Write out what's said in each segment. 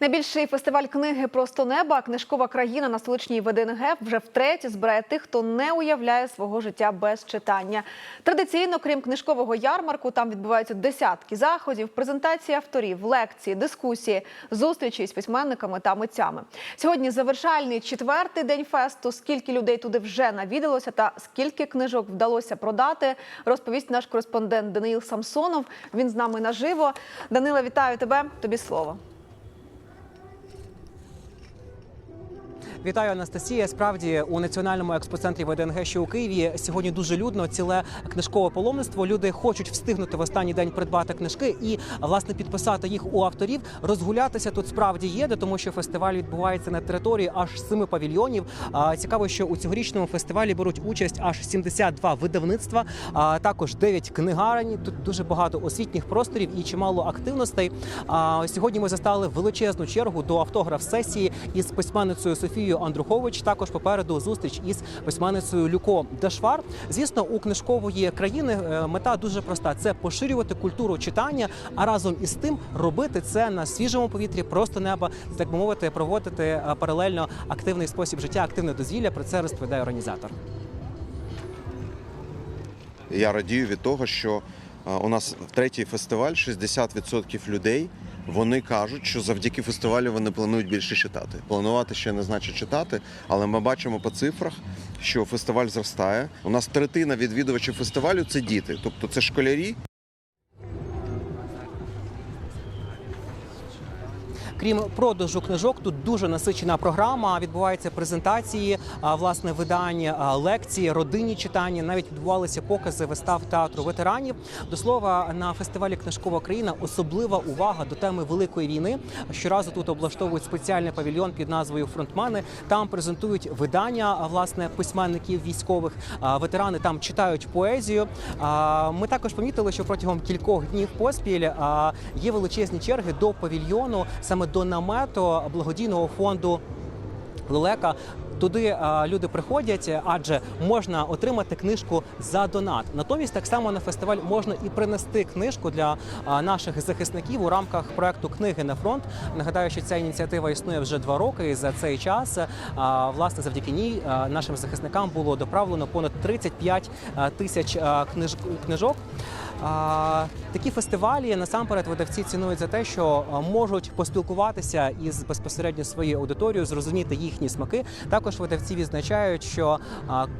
Найбільший фестиваль книги Просто неба книжкова країна на столичній ВДНГ вже втретє збирає тих, хто не уявляє свого життя без читання. Традиційно, крім книжкового ярмарку, там відбуваються десятки заходів, презентації авторів, лекції, дискусії, зустрічі з письменниками та митцями. Сьогодні завершальний четвертий день фесту. Скільки людей туди вже навідалося та скільки книжок вдалося продати, розповість наш кореспондент Даниїл Самсонов. Він з нами наживо. Данила, вітаю тебе. Тобі слово. Вітаю, Анастасія. Справді у національному експоцентрі ВДНГ, що у Києві сьогодні дуже людно. Ціле книжкове паломництво. Люди хочуть встигнути в останній день придбати книжки і власне підписати їх у авторів. Розгулятися тут справді є, тому що фестиваль відбувається на території аж семи павільйонів. Цікаво, що у цьогорічному фестивалі беруть участь аж 72 видавництва, а також 9 книгарень. Тут дуже багато освітніх просторів і чимало активностей. Сьогодні ми застали величезну чергу до автограф-сесії із письменницею Софією Андрухович. Також попереду зустріч із письменницею Люко Дашвар. Звісно, у книжкової країни е, мета дуже проста: це поширювати культуру читання, а разом із тим робити це на свіжому повітрі, просто неба, так би мовити, проводити е, паралельно активний спосіб життя, активне дозвілля. Про це розповідає організатор. Я радію від того, що е, у нас третій фестиваль, 60% людей. Вони кажуть, що завдяки фестивалю вони планують більше читати. Планувати ще не значить читати, але ми бачимо по цифрах, що фестиваль зростає. У нас третина відвідувачів фестивалю це діти, тобто це школярі, Крім продажу книжок, тут дуже насичена програма. Відбуваються презентації, власне видання, лекції, родинні читання. Навіть відбувалися покази вистав театру ветеранів. До слова, на фестивалі Книжкова країна особлива увага до теми великої війни. Щоразу тут облаштовують спеціальний павільйон під назвою Фронтмени. Там презентують видання власне письменників військових. Ветерани там читають поезію. Ми також помітили, що протягом кількох днів поспіль є величезні черги до павільйону, саме до намету благодійного фонду Лелека. Туди а, люди приходять, адже можна отримати книжку за донат. Натомість так само на фестиваль можна і принести книжку для а, наших захисників у рамках проекту Книги на фронт. Нагадаю, що ця ініціатива існує вже два роки. І за цей час а, власне завдяки ній нашим захисникам було доправлено понад 35 а, тисяч книжок. Такі фестивалі насамперед видавці цінують за те, що можуть поспілкуватися із безпосередньо своєю аудиторією, зрозуміти їхні смаки. Також видавці відзначають, що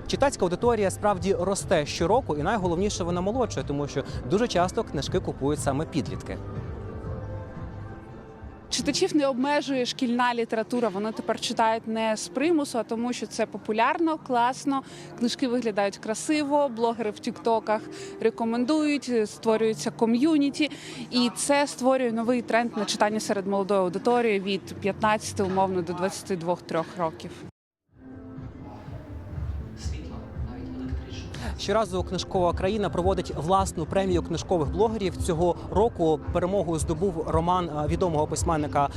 читацька аудиторія справді росте щороку, і найголовніше вона молодшає, тому що дуже часто книжки купують саме підлітки. Читачів не обмежує шкільна література. Вони тепер читають не з примусу, а тому, що це популярно, класно. Книжки виглядають красиво. Блогери в Тіктоках рекомендують, створюється ком'юніті, і це створює новий тренд на читання серед молодої аудиторії від 15 умовно до 22-3 років. Щоразу книжкова країна проводить власну премію книжкових блогерів. Цього року перемогу здобув роман відомого письменника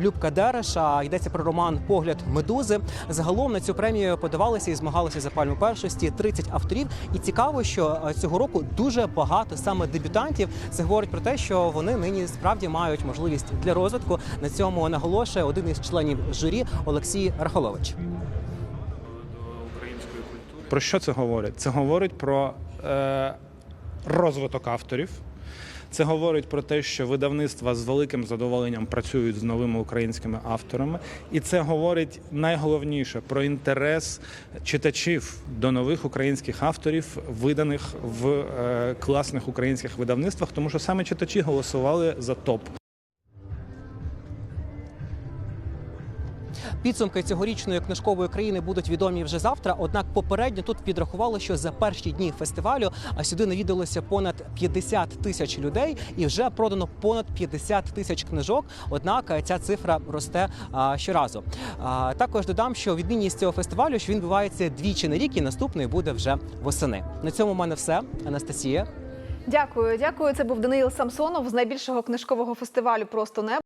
Любка Дереша. Йдеться про роман Погляд медузи. Загалом на цю премію подавалися і змагалися за пальму першості 30 авторів. І цікаво, що цього року дуже багато саме дебютантів. Це говорить про те, що вони нині справді мають можливість для розвитку. На цьому наголошує один із членів журі Олексій Рахолович. Про що це говорить? Це говорить про е, розвиток авторів. Це говорить про те, що видавництва з великим задоволенням працюють з новими українськими авторами, і це говорить найголовніше про інтерес читачів до нових українських авторів, виданих в е, класних українських видавництвах, тому що саме читачі голосували за топ. Підсумки цьогорічної книжкової країни будуть відомі вже завтра. Однак попередньо тут підрахували, що за перші дні фестивалю сюди навідалося понад 50 тисяч людей, і вже продано понад 50 тисяч книжок. Однак е, ця цифра росте а, щоразу. А, також додам, що відмінність цього фестивалю, що він відбувається двічі на рік, і наступний буде вже восени. На цьому в мене все. Анастасія. Дякую, дякую. Це був Даниїл Самсонов з найбільшого книжкового фестивалю Просто небо.